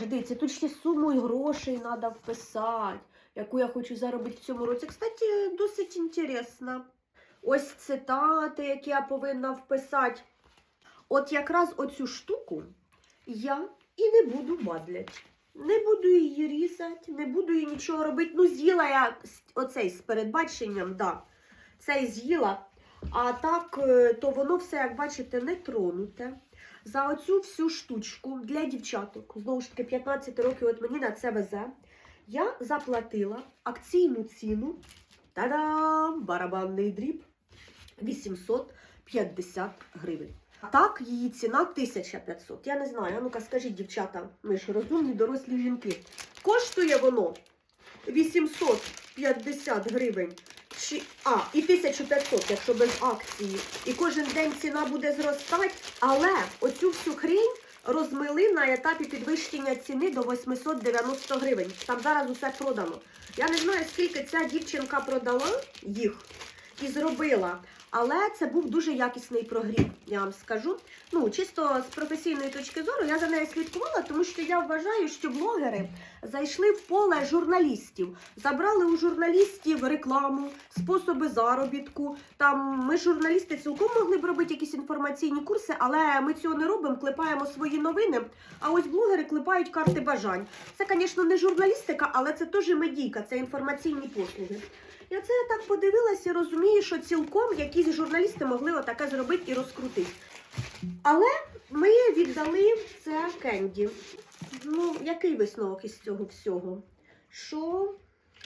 Дивіться, тут ще суму і грошей треба вписати, яку я хочу заробити в цьому році. Кстати, досить інтересно. Ось цитати, які я повинна вписати. От якраз оцю штуку я і не буду бадлять. Не буду її різати, не буду її нічого робити. Ну, з'їла я оцей з передбаченням, да. Цей з'їла. А так, е, то воно все, як бачите, не тронуте. За оцю всю штучку для дівчаток, знову ж таки, 15 років от мені на це везе. Я заплатила акційну ціну. Та-дам! Барабанний дріб 850 гривень. Так, її ціна 1500. Я не знаю. Ну-ка, скажіть, дівчата, ми ж розумні дорослі жінки. Коштує воно 850 гривень. Чи, а, і 1500, якщо без акції. І кожен день ціна буде зростати. Але розмили на етапі підвищення ціни до 890 гривень. Там зараз усе продано. Я не знаю, скільки ця дівчинка продала їх і зробила. Але це був дуже якісний прогрів, я вам скажу. Ну, чисто з професійної точки зору я за нею слідкувала, тому що я вважаю, що блогери зайшли в поле журналістів, забрали у журналістів рекламу, способи заробітку. Там ми, журналісти, цілком могли б робити якісь інформаційні курси, але ми цього не робимо, клепаємо свої новини. А ось блогери клепають карти бажань. Це, звісно, не журналістика, але це теж медійка, це інформаційні послуги. Я це так подивилася і розумію, що цілком якісь журналісти могли отаке зробити і розкрутити. Але ми віддали це Кенді. Ну, який висновок із цього всього? Що,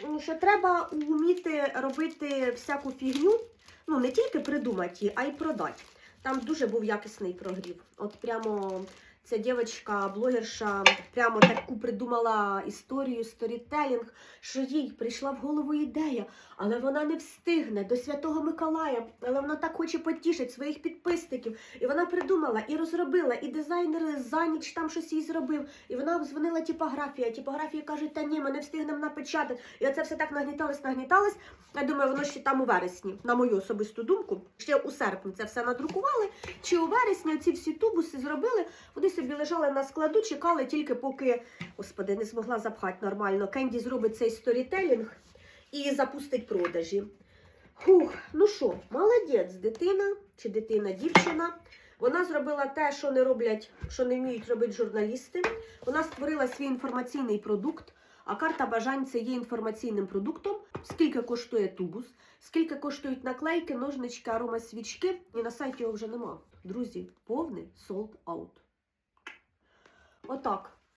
ну, що треба вміти робити всяку фігню, ну не тільки придумати її, а й продати. Там дуже був якісний прогрів. От прямо ця дівчинка, блогерша, прямо таку придумала історію, сторітелінг, що їй прийшла в голову ідея, але вона не встигне до Святого Миколая, але вона так хоче потішити своїх підписників. І вона придумала і розробила, і дизайнер за ніч там щось їй зробив. І вона обдзвонила типографія. Типографія каже, та ні, ми не встигнемо напечатати. І оце все так нагніталось, нагніталось. Я думаю, воно ще там у вересні, на мою особисту думку. Ще у серпні це все надрукували. Чи у вересні ці всі тубуси зробили. Собі лежали на складу, чекали тільки поки, господи, не змогла запхати нормально. Кенді зробить цей сторітелінг і запустить продажі. Фух, ну що, молодець, дитина чи дитина, дівчина. Вона зробила те, що не роблять, що не вміють робити журналісти. Вона створила свій інформаційний продукт. А карта бажань це є інформаційним продуктом. Скільки коштує тубус, скільки коштують наклейки, ножнички, аромасвічки. І на сайті його вже нема. Друзі, повний out. Отак.